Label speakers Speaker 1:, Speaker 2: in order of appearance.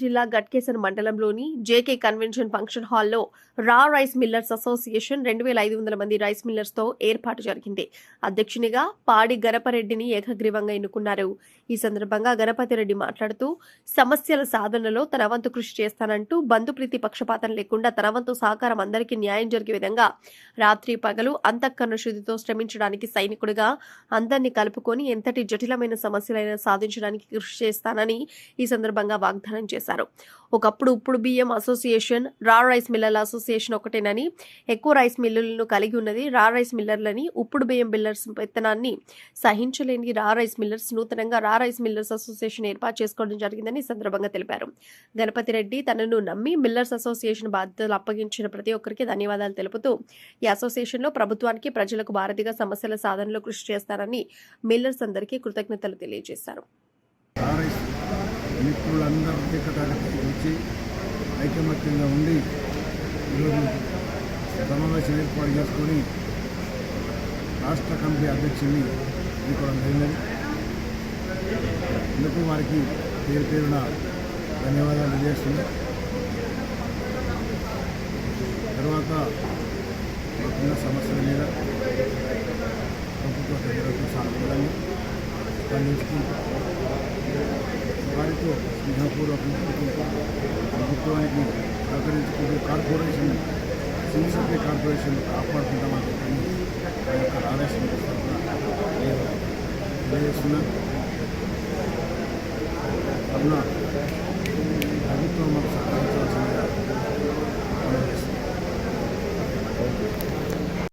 Speaker 1: జిల్లా గట్కేసర్ మండలంలోని JK convention function హాల్లో రా రైస్ మిల్లర్స్ అసోసియేషన్ రెండు వేల ఐదు వందల మంది రైస్ మిల్లర్స్తో ఏర్పాటు జరిగింది. అధ్యక్షునిగా పాడి గణపరెడ్డిని ఏకగ్రీవంగా ఎన్నుకున్నారు. ఈ సందర్భంగా గణపతిరెడ్డి మాట్లాడుతూ సమస్యల సాధనలో తన వంతు కృషి చేస్తానంటూ బంధుప్రీతి పక్షపాతం లేకుండా తన వంతు సహకారం అందరికీ న్యాయం జరిగే విధంగా రాత్రి పగలు అంతఃకరణ శుద్ధితో శ్రమించడానికి సైనికుడిగా అందరినీ కలుపుకొని ఎంతటి జటిలమైన సమస్యలైనా సాధించడానికి కృషి చేస్తానని ఈ సందర్భంగా వాగ్దానం చేశారు. ఒకప్పుడు ఉప్పుడు బియ్యం అసోసియేషన్ రా రైస్ మిల్లర్ల అసోసియేషన్ ఒకటేనని ఎక్కువ రైస్ మిల్లులను కలిగి ఉన్నది రా రైస్ మిల్లర్లని ఉప్పుడు బియ్యం మిల్లర్స్ విత్తనాన్ని సహించలేని రా రైస్ మిల్లర్స్ నూతనంగా రా రైస్ మిల్లర్స్ అసోసియేషన్ ఏర్పాటు చేసుకోవడం జరిగిందని సందర్భంగా తెలిపారు. గణపతి రెడ్డి తనను నమ్మి మిల్లర్స్ అసోసియేషన్ బాధ్యతలు అప్పగించిన ప్రతి ఒక్కరికి ధన్యవాదాలు తెలుపుతూ ఈ అసోసియేషన్లో ప్రభుత్వానికి ప్రజలకు భారతిగా సమస్యల సాధనలో కృషి చేస్తారని మిల్లర్స్ అందరికీ కృతజ్ఞతలు తెలియజేశారు.
Speaker 2: మిత్రులందరికీ టికెటానికి వచ్చి ఐకమత్యంగా ఉండి ఈరోజు సమావేశం ఏర్పాటు చేసుకొని రాష్ట్ర కమిటీ అధ్యక్షుడిని ఎన్నుకోవడం జరిగినది ఇందుకు వారికి పేరు పేరున ధన్యవాదాలు తెలియజేస్తున్నాం. తర్వాత మాకున్న సమస్యల మీద ప్రభుత్వ పెద్దలతో సానుకూలంగా స్పందించుకుంటూ వారితో స్నేహపూర్వకంగా ప్రభుత్వానికి సహకరించుకుంటూ కార్పొరేషన్ సివిల్ సప్లై కార్పొరేషన్ కాపాడుకుంటామని చెప్పని ఆ యొక్క ఆదేశం నేను తెలియజేస్తున్నాను కావున ప్రభుత్వం మాకు సహకారం